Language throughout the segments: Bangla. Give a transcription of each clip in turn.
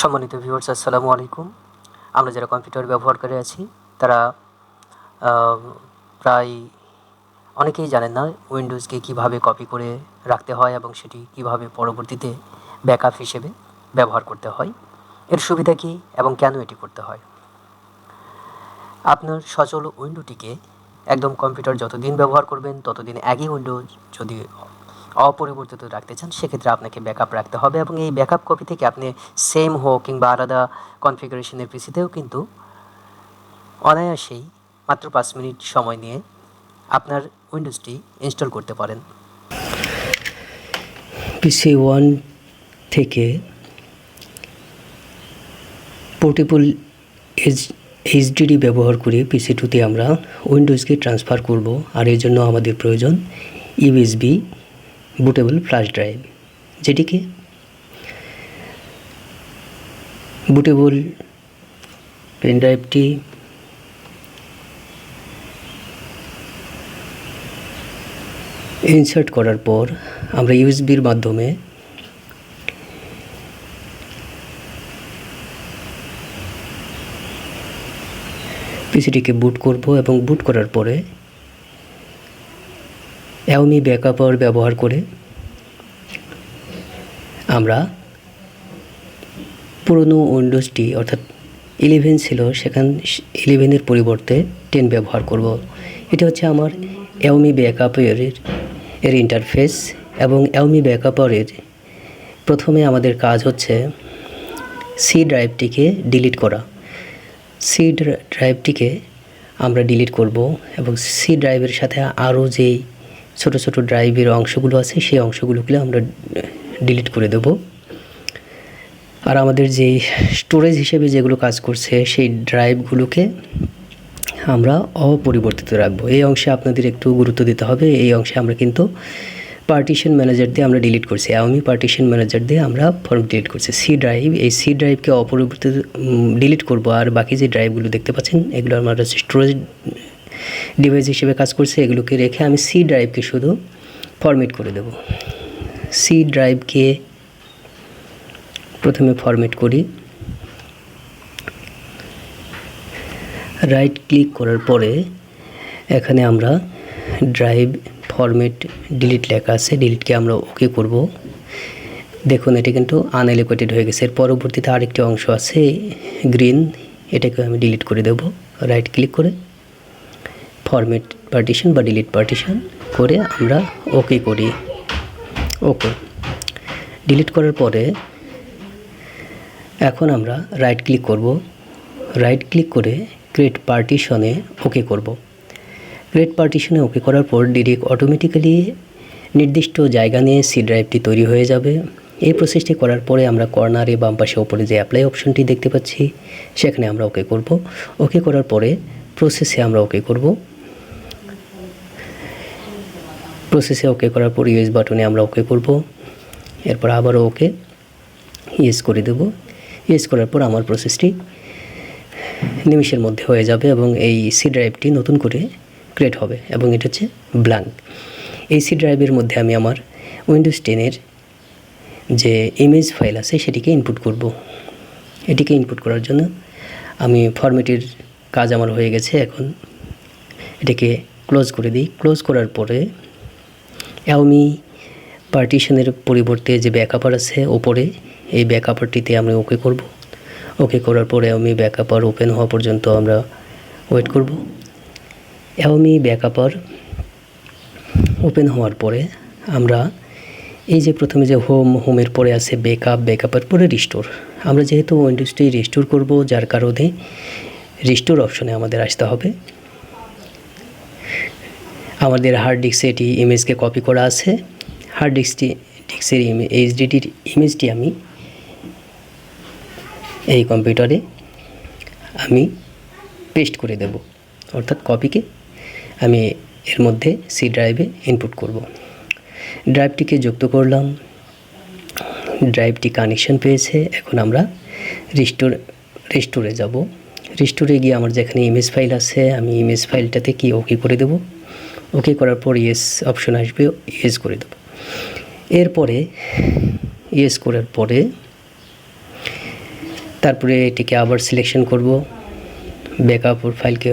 সম্মানিত ভিউয়ার্স আসসালামু আলাইকুম। আমরা যারা কম্পিউটার ব্যবহার করে আছি, তারা প্রায় অনেকেই জানেন না উইন্ডোজকে কীভাবে কপি করে রাখতে হয় এবং সেটি কীভাবে পরবর্তীতে ব্যাকআপ হিসেবে ব্যবহার করতে হয়। এর সুবিধা কী এবং কেন এটি করতে হয়? আপনার সচল উইন্ডোটিকে একদম কম্পিউটার যতদিন ব্যবহার করবেন, ততদিন একই উইন্ডো যদি অপরিবর্তিত রাখতে চান, সেক্ষেত্রে আপনাকে ব্যাকআপ রাখতে হবে এবং এই ব্যাকআপ কপি থেকে আপনি সেম হোক কিংবা আলাদা কনফিগারেশনের পিসিতেও কিন্তু অনায়াসেই মাত্র পাঁচ মিনিট সময় নিয়ে আপনার উইন্ডোজটি ইনস্টল করতে পারেন। পিসি ওয়ান থেকে পোর্টেবল এইচ এইচডিডি ব্যবহার করে পিসি টুতে আমরা উইন্ডোজকে ট্রান্সফার করব, আর এর জন্য আমাদের প্রয়োজন ইউএসবি বুটেবল ফ্ল্যাশ ড্রাইভ যেটিকে বুটেবল পেন ড্রাইভটি ইনসার্ট করার পর আমরা ইউএসবির মাধ্যমে পিসিটিকে বুট করব এবং বুট করার পরে অ্যাওমি ব্যাকআপার ব্যবহার করে আমরা পুরনো উইন্ডোজটি অর্থাৎ ইলেভেন ছিল, সেখান ইলেভেনের পরিবর্তে টেন ব্যবহার করব। এটা হচ্ছে আমার অ্যাওমি ব্যাকআপের এর ইন্টারফেস এবং অ্যাওমি ব্যাকআপারের প্রথমে আমাদের কাজ হচ্ছে সি ড্রাইভটিকে ডিলিট করা। সি ড্রাইভটিকে আমরা ডিলিট করব এবং সি ড্রাইভের সাথে আরও যেই ছোট ছোট ড্রাইভের অংশগুলো আছে, সেই অংশগুলোকে আমরা ডিলিট করে দেব। আর আমাদের যে স্টোরেজ হিসেবে যেগুলো কাজ করছে, সেই ড্রাইভগুলোকে আমরা অপরিবর্তিত রাখব। এই অংশে আপনাদের একটু গুরুত্ব দিতে হবে, এই অংশে আমরা কিন্তু পার্টিশন ম্যানেজার দিয়ে আমরা ডিলিট করছি। আমি পার্টিশন ম্যানেজার দিয়ে আমরা ফর্ম ডিলিট করছি। সি ড্রাইভ এই সি ড্রাইভকে অপরিবর্তিত ডিলিট করব। আর বাকি যে ড্রাইভগুলো দেখতে পাচ্ছেন, এগুলো আমার স্টোরেজ ডিভাইস হিসেবে কাজ করছে, এগুলোকে রেখে আমি সি ড্রাইভকে শুধু ফরম্যাট করে দেব। সি ড্রাইভকে প্রথমে ফরম্যাট করি। রাইট ক্লিক করার পরে এখানে আমরা ড্রাইভ ফরম্যাট ডিলিট লেখা আছে ডিলিটকে আমরা ওকে করব। দেখুন, এটি কিন্তু আনএলিকুয়েটেড হয়ে গেছে। এর পরবর্তীতে আরেকটি অংশ আছে গ্রিন এটাকে আমি ডিলিট করে দেব। রাইট ক্লিক করে ফরম্যাট পার্টিশন বা ডিলিট পার্টিশন করে আমরা ওকে করি। ওকে ডিলিট করার পরে এখন আমরা রাইট ক্লিক করব। রাইট ক্লিক করে ক্রিয়েট পার্টিশনে ওকে করব। ক্রিয়েট পার্টিশনে ওকে করার পর ডিরেক্ট অটোমেটিক্যালি নির্দিষ্ট জায়গা নিয়ে সি ড্রাইভটি তৈরি হয়ে যাবে। এই প্রসেসটি করার পরে আমরা কর্নারে বাম পাশে ওপরে যে অ্যাপ্লাই অপশনটি দেখতে পাচ্ছি, সেখানে আমরা ওকে করব। ওকে করার পরে প্রসেসে আমরা ওকে করব। প্রসেসে ওকে করার পর ইউএস বাটনে আমরা ওকে করব। এরপর আবারও ওকে ইয়েস করে দেব। ইয়েস করার পর আমার প্রসেসটি নিমিষের মধ্যে হয়ে যাবে এবং এই সি ড্রাইভটি নতুন করে ক্রিয়েট হবে এবং এটা হচ্ছে ব্ল্যাঙ্ক এই সি ড্রাইভের মধ্যে আমি আমার উইন্ডোজ টেনের যে ইমেজ ফাইল আছে সেটিকে ইনপুট করব। এটিকে ইনপুট করার জন্য আমি ফরম্যাটের কাজ আমার হয়ে গেছে এখন। এটাকে ক্লোজ করে দিই। ক্লোজ করার পরে অ্যাওমি পার্টিশনের পরিবর্তে যে ব্যাকআপার আছে ওপরে, এই ব্যাকআপারটিতে আমরা ওকে করব। ওকে করার পরে আমি ব্যাকআপার ওপেন হওয়া পর্যন্ত আমরা ওয়েট করব। অ্যাওমি ব্যাকআপার ওপেন হওয়ার পরে আমরা এই যে প্রথমে যে হোম হোমের পরে আছে বেকআপ বেকআপের পরে রিস্টোর আমরা যেহেতু উইন্ডোজটি রিস্টোর করব, যার কারণে রিস্টোর অপশনে আমাদের আসতে হবে। আমাদের হার্ড ডিস্কে এটি ইমেজকে কপি করা আছে। হার্ড ডিস্কটি ডিস্কের এইচডিটির ইমেজটি আমি এই কম্পিউটারে আমি পেস্ট করে দেব। অর্থাৎ কপিকে আমি এর মধ্যে সি ড্রাইভে ইনপুট করব। ড্রাইভটিকে যুক্ত করলাম। ড্রাইভটি কানেকশন পেয়েছে। এখন আমরা রিস্টোর রিস্টোরে যাব। রিস্টোরে গিয়ে আমার যেখানে ইমেজ ফাইল আছে, আমি ইমেজ ফাইলটাতে কি ওকে করে দেব? ওকে করার পর ইয়েস অপশন আসবে ইয়েস করে দেব। এরপরে ইয়েস করার পরে তারপরে এটিকে আবার সিলেকশন করব ব্যাকআপ ফাইলকে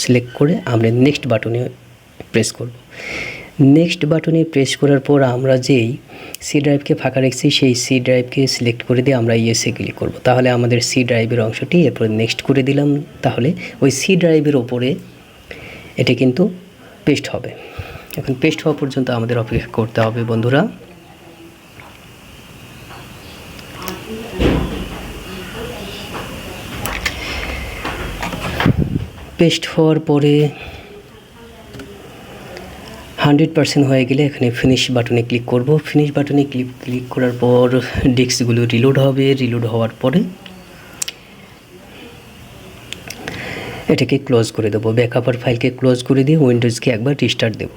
সিলেক্ট করে আমরা নেক্সট বাটনে প্রেস করব। নেক্সট বাটনে প্রেস করার পর আমরা যেই সি ড্রাইভকে ফাঁকা রেখেছি, সেই সি ড্রাইভকে সিলেক্ট করে দিয়ে আমরা ইয়েসে ক্লিক করব। তাহলে আমাদের সি ড্রাইভের অংশটি এরপর নেক্সট করে দিলাম। তাহলে ওই সি ড্রাইভের ওপরে এটি কিন্তু পেস্ট হবে। এখন পেস্ট হওয়া পর্যন্ত আমাদের অপেক্ষা করতে হবে, বন্ধুরা। পেস্ট হওয়ার পরে হান্ড্রেড পার্সেন্ট হয়ে গেলে এখানে ফিনিশ বাটনে ক্লিক করব। ফিনিশ বাটনে ক্লিক ক্লিক করার পর ডিস্কগুলো রিলোড হবে। রিলোড হওয়ার পরে এটাকে ক্লোজ করে দেবো। ব্যাকআপার ফাইলকে ক্লোজ করে দিয়ে উইন্ডোজকে একবার রিস্টার্ট দেবো।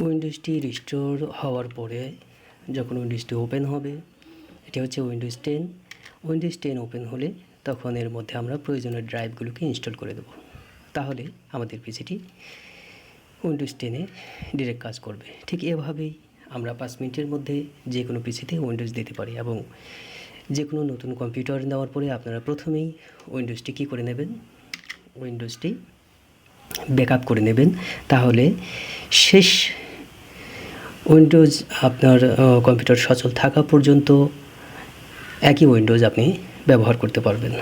উইন্ডোজটি রিস্টোর হওয়ার পরে যখন উইন্ডোজটি ওপেন হবে, এটি হচ্ছে Windows ten. Windows ten open হলে তখন এর মধ্যে আমরা প্রয়োজনীয় ড্রাইভগুলোকে ইনস্টল করে দেবো। তাহলে আমাদের পিসিটি উইন্ডোজ টেনে ডিরেক্ট কাজ করবে। ঠিক এভাবেই আমরা পাঁচ মিনিটের মধ্যে যে কোনো পিসিতে উইন্ডোজ দিতে পারি এবং যে কোনো নতুন কম্পিউটার নেওয়ার পরে আপনারা প্রথমেই উইন্ডোজটি কী করে নেবেন? উইন্ডোজটি ব্যাকআপ করে নেবেন। তাহলে শেষ উইন্ডোজ আপনার কম্পিউটার সচল থাকা পর্যন্ত একই উইন্ডোজ আপনি ব্যবহার করতে পারবেন।